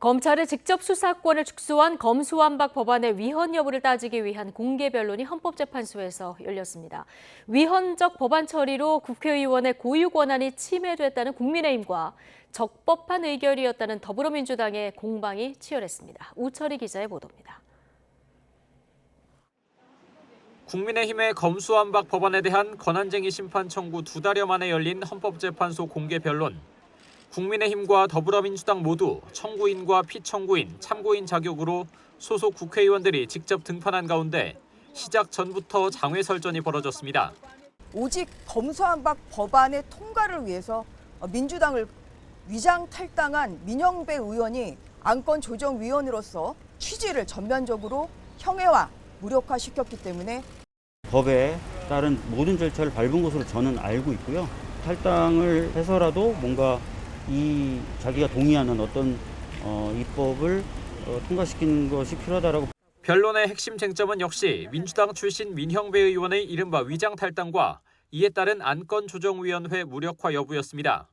검찰의 직접 수사권을 축소한 검수완박 법안의 위헌 여부를 따지기 위한 공개 변론이 헌법재판소에서 열렸습니다. 위헌적 법안 처리로 국회의원의 고유 권한이 침해됐다는 국민의힘과 적법한 의결이었다는 더불어민주당의 공방이 치열했습니다. 우철희 기자의 보도입니다. 국민의힘의 검수완박 법안에 대한 권한쟁의 심판 청구 두 달여 만에 열린 헌법재판소 공개 변론. 국민의힘과 더불어민주당 모두 청구인과 피청구인, 참고인 자격으로 소속 국회의원들이 직접 등판한 가운데 시작 전부터 장외 설전이 벌어졌습니다. 오직 검수완박 법안의 통과를 위해서 민주당을 위장 탈당한 민영배 의원이 안건 조정위원으로서 취지를 전면적으로 형해화, 무력화시켰기 때문에 법에 따른 모든 절차를 밟은 것으로 저는 알고 있고요. 탈당을 해서라도 뭔가 이 자기가 동의하는 어떤 어, 입법을 어, 통과시키는 것이 필요하다라고 변론의 핵심 쟁점은 역시 민주당 출신 민형배 의원의 이른바 위장 탈당과 이에 따른 안건 조정위원회 무력화 여부였습니다.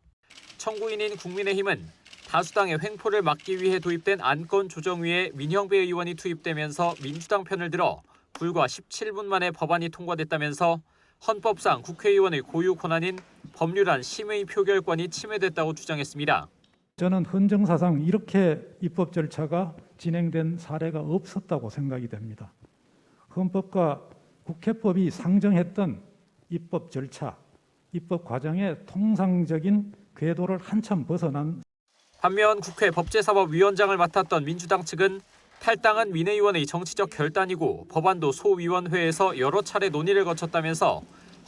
청구인인 국민의힘은 다수당의 횡포를 막기 위해 도입된 안건 조정위에 민형배 의원이 투입되면서 민주당 편을 들어 불과 17분 만에 법안이 통과됐다면서 헌법상 국회의원의 고유 권한인 법률안 심의 표결권이 침해됐다고 주장했습니다. 저는 헌정사상 이렇게 입법 절차가 진행된 사례가 없었다고 생각이 됩니다. 헌법과 국회법이 상정했던 입법 절차, 입법 과정의 통상적인 궤도를 한참 벗어난 반면 국회 법제사법위원장을 맡았던 민주당 측은 탈당은 민 의원의 정치적 결단이고 법안도 소위원회에서 여러 차례 논의를 거쳤다면서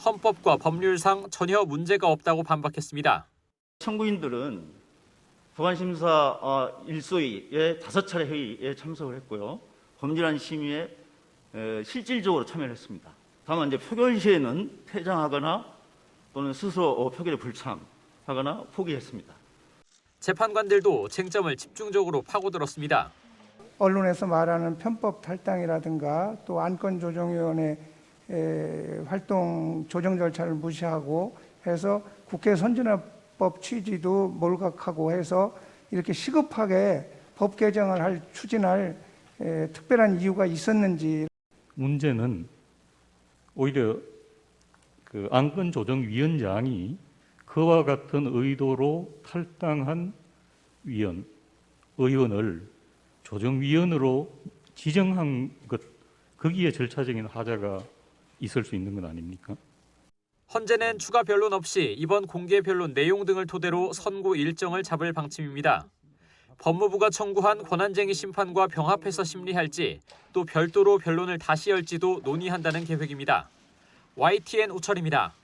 헌법과 법률상 전혀 문제가 없다고 반박했습니다. 청구인들은 법안심사 어, 일소위의 다섯 차례 회의에 참석을 했고요. 법률안 심의에 에, 실질적으로 참여를 했습니다. 다만 이제 표결 시에는 퇴장하거나 또는 스스로 어, 표결에 불참하거나 포기했습니다. 재판관들도 쟁점을 집중적으로 파고들었습니다. 언론에서 말하는 편법 탈당이라든가 또 안건조정위원회 에, 활동 조정 절차를 무시하고 해서 국회 선진화법 취지도 몰각하고 해서 이렇게 시급하게 법 개정을 할 추진할 에, 특별한 이유가 있었는지. 문제는 오히려 그 안건조정위원장이 그와 같은 의도로 탈당한 위원, 의원을 조정위원으로 지정한 것, 거기에 절차적인 하자가 있을 수 있는 건 아닙니까? 헌재는 추가 변론 없이 이번 공개 변론 내용 등을 토대로 선고 일정을 잡을 방침입니다. 법무부가 청구한 권한쟁의 심판과 병합해서 심리할지 또 별도로 변론을 다시 열지도 논의한다는 계획입니다. YTN 우철입니다.